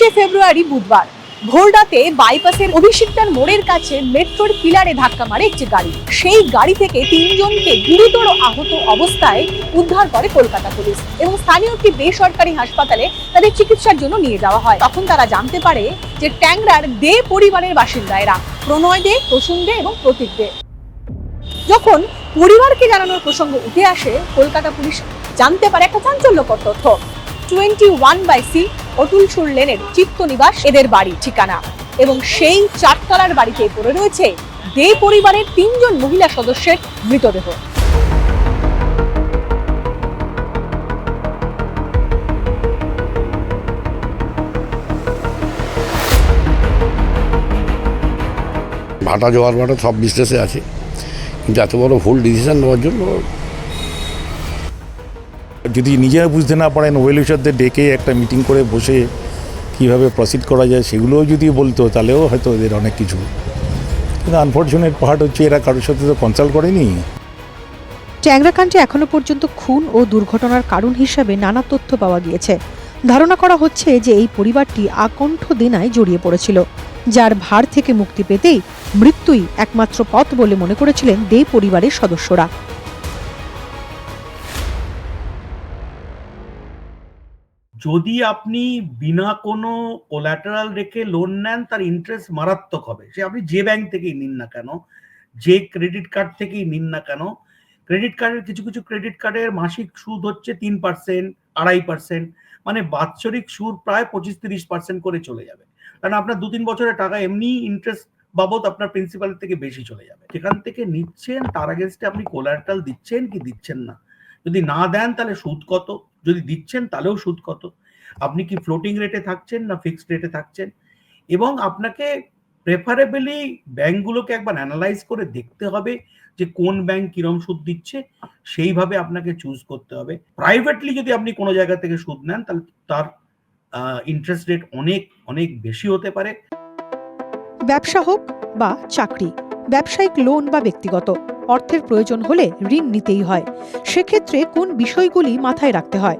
উনিশে ফেব্রুয়ারি বুধবার। ভোররাতে বাইপাসের অভিষিক্তার মোড়ের কাছে মেট্রোর পিলারে ধাক্কা মারে একটি গাড়ি। সেই গাড়ি থেকে তিনজনকে গুরুতর আহত অবস্থায় উদ্ধার করে কলকাতা পুলিশ এবং স্থানীয় একটি বেসরকারি হাসপাতালে তাদের চিকিৎসার জন্য নিয়ে যাওয়া হয়। তখন তারা জানতে পারে যে ট্যাংরার দে পরিবারের বাসিন্দা এরা প্রণয় দে, প্রসূন দে এবং প্রতীক দে। যখন পরিবারকে জানানোর প্রসঙ্গ উঠে আসে, কলকাতা পুলিশ জানতে পারে একটা চাঞ্চল্যকর তথ্য। Twenty one by C Atul লেনের চিত্তনিবাস এদের বাড়ি ঠিকানা এবং সেই চারতলার বাড়িতে পড়ে রয়েছে দে পরিবারের তিনজন মহিলা সদস্যের মৃতদেহ। ভাটা জোয়ার ভাটা সব বিজনেসে আছে। কিন্তু এত বড় ভুল ডিসিশন নেওয়ার জন্য যদি নিজেরা বুঝতে না পারেন ওয়েল ওয়েলউইশারদের ডেকে একটা মিটিং করে বসে কীভাবে প্রসিড করা যায় সেগুলোও যদি বলতো, তাহলেও হয়তো এদের অনেক কিছু। কিন্তু আনফর্চুনেট পার্ট হচ্ছে এরা কারোর সাথে তো কনসাল্ট করেনি। ট্যাংরাকাণ্ডে এখনও পর্যন্ত খুন ও দুর্ঘটনার কারণ হিসাবে নানা তথ্য পাওয়া গিয়েছে। ধারণা করা হচ্ছে যে এই পরিবারটি আকণ্ঠ দেনায় জড়িয়ে পড়েছিল, যার ভার থেকে মুক্তি পেতেই মৃত্যুই একমাত্র পথ বলে মনে করেছিলেন দে পরিবারের সদস্যরা। যদি আপনি বিনা কোনো কোল্যাটারাল রেখে লোন নেন, তার ইন্টারেস্ট মারাত্মক হবে। সে আপনি যে ব্যাংক থেকেই নিন না কেন, যে ক্রেডিট কার্ড থেকেই নিন না কেন ক্রেডিট কার্ডের কিছু কিছু ক্রেডিট কার্ডের মাসিক সুদ হচ্ছে তিন পার্সেন্ট আড়াই পার্সেন্ট মানে বাৎসরিক সুদ প্রায় পঁচিশ তিরিশ পার্সেন্ট করে চলে যাবে। কারণ আপনার দু তিন বছরের টাকা এমনি ইন্টারেস্ট বাবদ আপনার প্রিন্সিপাল থেকে বেশি চলে যাবে। সেখান থেকে নিচ্ছেন, তার আগেনস্টে আপনি কোলাটারাল দিচ্ছেন কি দিচ্ছেন না। যদি না দেন, তাহলে সুদ কত? যদি দিচ্ছেন, তাহলেও সুদ কত? আপনি কি ফ্লোটিং রেটে থাকছেন না ফিক্সড রেটে থাকছেন? এবং আপনাকে প্রেফারেবলি ব্যাংকগুলোকে একবার অ্যানালাইজ করে দেখতে হবে যে কোন ব্যাংক কিরম সুদ দিচ্ছে, সেইভাবে আপনাকে চুজ করতে হবে। প্রাইভেটলি যদি আপনি কোনো জায়গা থেকে সুদ নেন, তাহলে তার ইন্টারেস্ট রেট অনেক অনেক বেশি হতে পারে। ব্যবসা হোক বা চাকরি, ব্যবসায়িক লোন বা ব্যক্তিগত অর্থের প্রয়োজন হলে ঋণ নিতেই হয়। সেক্ষেত্রে কোন বিষয়গুলি মাথায় রাখতে হয়?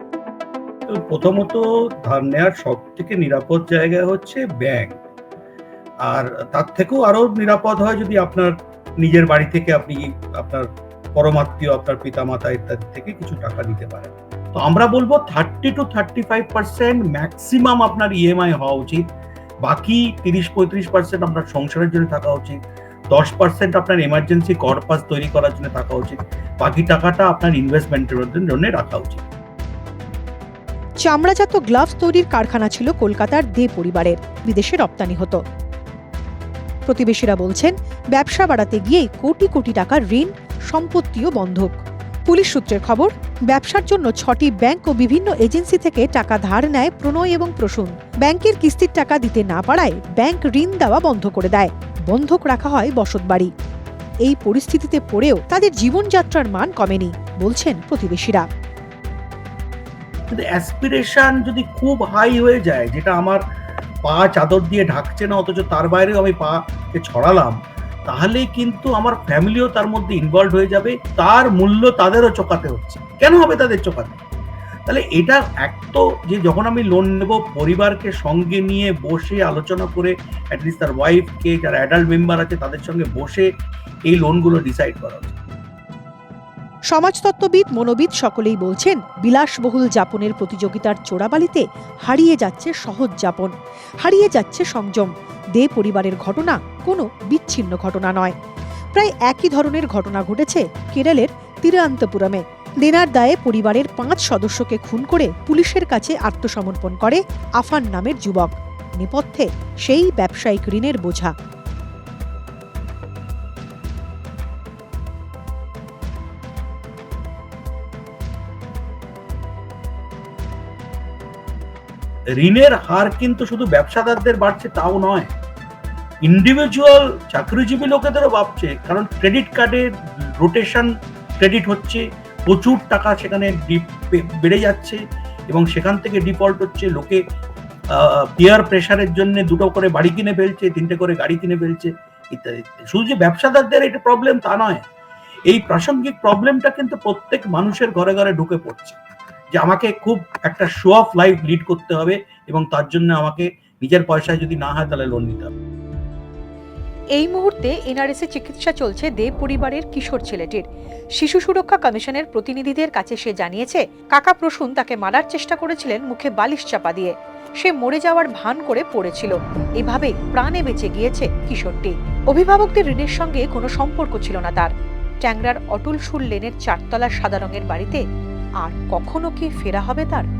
প্রথমত ধার নেওয়ার সব থেকে নিরাপদ জায়গা হচ্ছে ব্যাংক। আর তার থেকেও আরও নিরাপদ হয় যদি আপনার নিজের বাড়ি থেকে আপনি আপনার পরমাত্মীয়, আপনার পিতামাতা ইত্যাদি থেকে কিছু টাকা দিতে পারেন। তো আমরা বলব thirty two thirty five percent maximum আপনার ইএমআই হওয়া উচিত। বাকি তিরিশ পঁয়ত্রিশ পার্সেন্ট আপনার সংসারের জন্য থাকা উচিত। দশ পার্সেন্ট আপনার এমার্জেন্সি কর্পাস তৈরি করার জন্য থাকা উচিত। বাকি টাকাটা আপনার ইনভেস্টমেন্টের জন্য রাখা উচিত। চামড়াজাত গ্লাভস তৈরির কারখানা ছিল কলকাতার দে পরিবারের, বিদেশে রপ্তানি হতো। প্রতিবেশীরা বলছেন, ব্যবসা বাড়াতে গিয়ে কোটি কোটি টাকার ঋণ, সম্পত্তিও বন্ধক। পুলিশ সূত্রের খবর, ব্যবসার জন্য ছটি ব্যাংক ও বিভিন্ন এজেন্সি থেকে টাকা ধার নেয় প্রণয় এবং প্রসূন। ব্যাংকের কিস্তির টাকা দিতে না পারায় ব্যাংক ঋণ দেওয়া বন্ধ করে দেয়। বন্ধক রাখা হয় বসতবাড়ি এই পরিস্থিতিতে পড়েও তাদের জীবনযাত্রার মান কমেনি, বলছেন প্রতিবেশীরা। কিন্তু অ্যাসপিরেশন যদি খুব হাই হয়ে যায়, যেটা আমার পা চাদর দিয়ে ঢাকছে না, অথচ তার বাইরেও আমি পাকে ছড়ালাম তাহলে কিন্তু আমার ফ্যামিলিও তার মধ্যে ইনভলভ হয়ে যাবে, তার মূল্য তাদেরও চোকাতে হচ্ছে। কেন হবে তাদের চোকাতে? তাহলে এটা এক তো যে যখন আমি লোন নেব, পরিবারকে সঙ্গে নিয়ে বসে আলোচনা করে অ্যাটলিস্ট তার ওয়াইফকে যারা অ্যাডাল্ট মেম্বার আছে, তাদের সঙ্গে বসে এই লোনগুলো ডিসাইড করা উচিত। সমাজতত্ত্ববিদ মনোবিদ সকলেই বলছেন, বিলাসবহুল যাপনের প্রতিযোগিতার চোরাবালিতে হারিয়ে যাচ্ছে সহজ যাপন, হারিয়ে যাচ্ছে সংযম। দে পরিবারের ঘটনা কোনো বিচ্ছিন্ন ঘটনা নয়। প্রায় একই ধরনের ঘটনা ঘটেছে কেরলের তিরুঅন্তপুরমে দেনার দায়ে পরিবারের পাঁচ সদস্যকে খুন করে পুলিশের কাছে আত্মসমর্পণ করে আফান নামের যুবক। নেপথ্যে সেই ব্যবসায়িক ঋণের বোঝা। ঋণের হার কিন্তু শুধু ব্যবসাদারদের বাড়ছে তাও নয়। ইন্ডিভিজুয়াল চাকরিজীবী লোকেদেরও বাড়ছে, কারণ ক্রেডিট কার্ডের রোটেশন ক্রেডিট হচ্ছে প্রচুর টাকা সেখানে বেড়ে যাচ্ছে এবং সেখান থেকে ডিফল্ট হচ্ছে লোকে পিয়ার প্রেশারের জন্য দুটো করে বাড়ি কিনে ফেলছে, তিনটে করে গাড়ি কিনে ফেলছে, ইত্যাদি। শুধু যে ব্যবসাদারদের এটা প্রবলেম তা নয়, এই প্রাসঙ্গিক প্রবলেমটা কিন্তু প্রত্যেক মানুষের ঘরে ঘরে ঢুকে পড়ছে যে আমাকে খুব একটা শো অফ লাইফ লিড করতে হবে এবং তার জন্য আমাকে নিজের পয়সায় যদি না হয় তাহলে লোন নিতে হবে এই মুহূর্তে এনআরএসে চিকিৎসা চলছে দেব পরিবারের কিশোর ছেলেটির। শিশু সুরক্ষা কমিশনের প্রতিনিধিদের কাছে সে জানিয়েছে, কাকা প্রসূন তাকে মারার চেষ্টা করেছিলেন, মুখে বালিশ চাপা দিয়ে। সে মরে যাওয়ার ভান করে পড়েছিল। এভাবেই প্রাণে বেঁচে গিয়েছে কিশোরটি। অভিভাবকদের ঋণের সঙ্গে কোনো সম্পর্ক ছিল না তার। ট্যাংরার অটুল সুর লেনের চারতলা সাদা রঙের বাড়িতে আর কখনো কি ফেরা হবে তার?